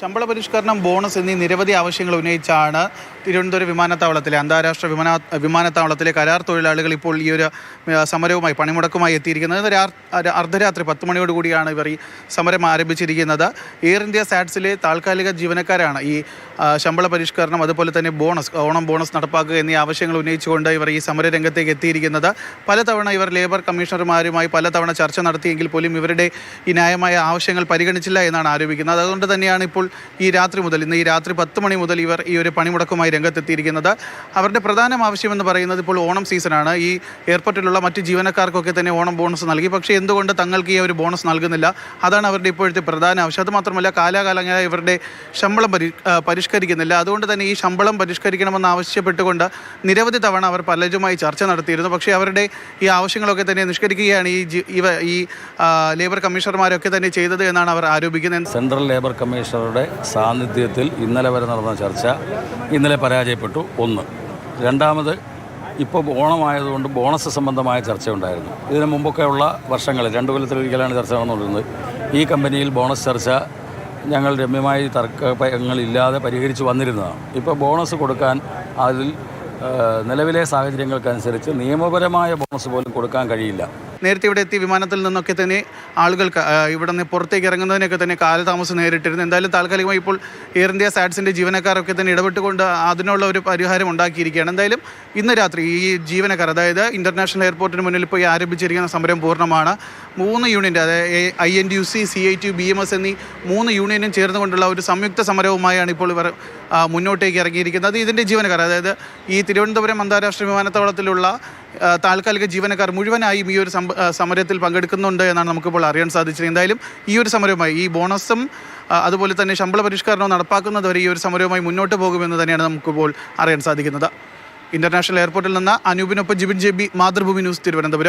ശമ്പള പരിഷ്കരണം ബോണസ് എന്നീ നിരവധി ആവശ്യങ്ങൾ ഉന്നയിച്ചാണ് തിരുവനന്തപുരം വിമാനത്താവളത്തിലെ അന്താരാഷ്ട്ര വിമാന വിമാനത്താവളത്തിലെ കരാർ തൊഴിലാളികൾ ഇപ്പോൾ ഈ ഒരു സമരവുമായി പണിമുടക്കുമായി എത്തിയിരിക്കുന്നത്. അർദ്ധരാത്രി പത്ത് മണിയോട് കൂടിയാണ് ഇവർ ഈ സമരം ആരംഭിച്ചിരിക്കുന്നത്. എയർ ഇന്ത്യ സാറ്റ്സിലെ താൽക്കാലിക ജീവനക്കാരാണ് ഈ ശമ്പള പരിഷ്കരണം അതുപോലെ തന്നെ ബോണസ് ഓണം ബോണസ് നടപ്പാക്കുക എന്നീ ആവശ്യങ്ങൾ ഉന്നയിച്ചുകൊണ്ട് ഇവർ ഈ സമര രംഗത്തേക്ക് എത്തിയിരിക്കുന്നത്. പലതവണ ഇവർ ലേബർ കമ്മീഷണർമാരുമായി പലതവണ ചർച്ച നടത്തിയെങ്കിൽ പോലും ഇവരുടെ ഈ ന്യായമായ ആവശ്യങ്ങൾ പരിഗണിച്ചില്ല എന്നാണ് ആരോപിക്കുന്നത്. അതുകൊണ്ട് തന്നെയാണ് ഇപ്പോൾ ഈ രാത്രി മുതൽ ഇന്ന് ഈ രാത്രി പത്ത് മണി മുതൽ ഇവർ ഈ ഒരു പണിമുടക്കുമായി രംഗത്തെത്തിയിരിക്കുന്നത്. അവരുടെ പ്രധാന ആവശ്യമെന്ന് പറയുന്നത് ഇപ്പോൾ ഓണം സീസണാണ്. ഈ എയർപോർട്ടിലുള്ള മറ്റ് ജീവനക്കാർക്കൊക്കെ തന്നെ ഓണം ബോണസ് നൽകി. പക്ഷേ എന്തുകൊണ്ട് തങ്ങൾക്ക് ഈ ഒരു ബോണസ് നൽകുന്നില്ല? അതാണ് അവരുടെ ഇപ്പോഴത്തെ പ്രധാന ആവശ്യം. അതുമാത്രമല്ല കാലാകാലങ്ങളായി ഇവരുടെ ശമ്പളം പരി പരിഷ്കരിക്കുന്നില്ല. അതുകൊണ്ട് തന്നെ ഈ ശമ്പളം പരിഷ്കരിക്കണമെന്ന് ആവശ്യപ്പെട്ടുകൊണ്ട് നിരവധി തവണ അവർ പലരുമായി ചർച്ച നടത്തിയിരുന്നു. പക്ഷേ അവരുടെ ഈ ആവശ്യങ്ങളൊക്കെ തന്നെ നിഷ്കരിക്കുകയാണ് ഈ ഇവ ഈ ലേബർ കമ്മീഷണർമാരൊക്കെ തന്നെ ചെയ്തത് എന്നാണ് അവർ ആരോപിക്കുന്നത്. സെൻട്രൽ ലേബർ കമ്മീഷണറുടെ സാന്നിധ്യത്തിൽ ഇന്നലെ വരെ നടന്ന ചർച്ച ഇന്നലെ പരാജയപ്പെട്ടു. ഒന്ന്. രണ്ടാമത് ഇപ്പോൾ ഓണമായതുകൊണ്ട് ബോണസ് സംബന്ധമായ ചർച്ച ഉണ്ടായിരുന്നു ഇതിനു മുമ്പൊക്കെയുള്ള വർഷങ്ങളിൽ രണ്ടു കൊല്ലത്തിലൊരിക്കലാണ് ചർച്ച നടന്നുകൊണ്ടിരുന്നത്. ഈ കമ്പനിയിൽ ബോണസ് ചർച്ച ഞങ്ങൾ രമ്യമായി തർക്കങ്ങളില്ലാതെ പരിഹരിച്ചു വന്നിരുന്നതാണ്. ഇപ്പോൾ ബോണസ് കൊടുക്കാൻ അതിൽ നിലവിലെ സാഹചര്യങ്ങൾക്കനുസരിച്ച് നിയമപരമായ ബോണസ് പോലും കൊടുക്കാൻ കഴിയില്ല. നേരത്തെ ഇവിടെ എത്തി വിമാനത്തിൽ നിന്നൊക്കെ തന്നെ ആളുകൾക്ക് ഇവിടെ നിന്ന് പുറത്തേക്ക് ഇറങ്ങുന്നതിനൊക്കെ തന്നെ കാലതാമസം നേരിട്ടിരുന്നു. എന്തായാലും താൽക്കാലികമായി ഇപ്പോൾ എയർ ഇന്ത്യ സാറ്റ്സിന്റെ ജീവനക്കാരൊക്കെ തന്നെ ഇടപെട്ടുകൊണ്ട് അതിനുള്ള ഒരു പരിഹാരം ഉണ്ടാക്കിയിരിക്കുകയാണ്. എന്തായാലും ഇന്ന് രാത്രി ഈ ജീവനക്കാർ അതായത് ഇന്റർനാഷണൽ എയർപോർട്ടിന് മുന്നിൽ പോയി ആരംഭിച്ചിരിക്കുന്ന സമരം പൂർണമാണ്. മൂന്ന് യൂണിയന്റെ അതായത് I N T U C C I T U B M S യൂണിയനും ചേർന്നുകൊണ്ടുള്ള ഒരു സംയുക്ത സമരവുമായാണ് ഇപ്പോൾ ഇവർ മുന്നോട്ടേക്ക് ഇറങ്ങിയിരിക്കുന്നത്. ഇതിന്റെ ജീവനക്കാർ അതായത് ഈ തിരുവനന്തപുരം അന്താരാഷ്ട്ര വിമാനത്താവളത്തിലുള്ള താൽക്കാലിക ജീവനക്കാർ മുഴുവനായും ഈ ഒരു സമരത്തിൽ പങ്കെടുക്കുന്നുണ്ട് എന്നാണ് നമുക്കിപ്പോൾ അറിയാൻ സാധിച്ചത്. എന്തായാലും ഈ ഒരു സമരവുമായി ഈ ബോണസും അതുപോലെ തന്നെ ശമ്പള പരിഷ്കരണവും നടപ്പാക്കുന്നതുവരെ ഈ ഒരു സമരവുമായി മുന്നോട്ട് പോകുമെന്ന് തന്നെയാണ് നമുക്കിപ്പോൾ അറിയാൻ സാധിക്കുന്നത്. ഇന്റർനാഷണൽ എയർപോർട്ടിൽ നിന്ന് അനൂപിനൊപ്പം Jibin J B Mathrubhumi news Thiruvananthapuram.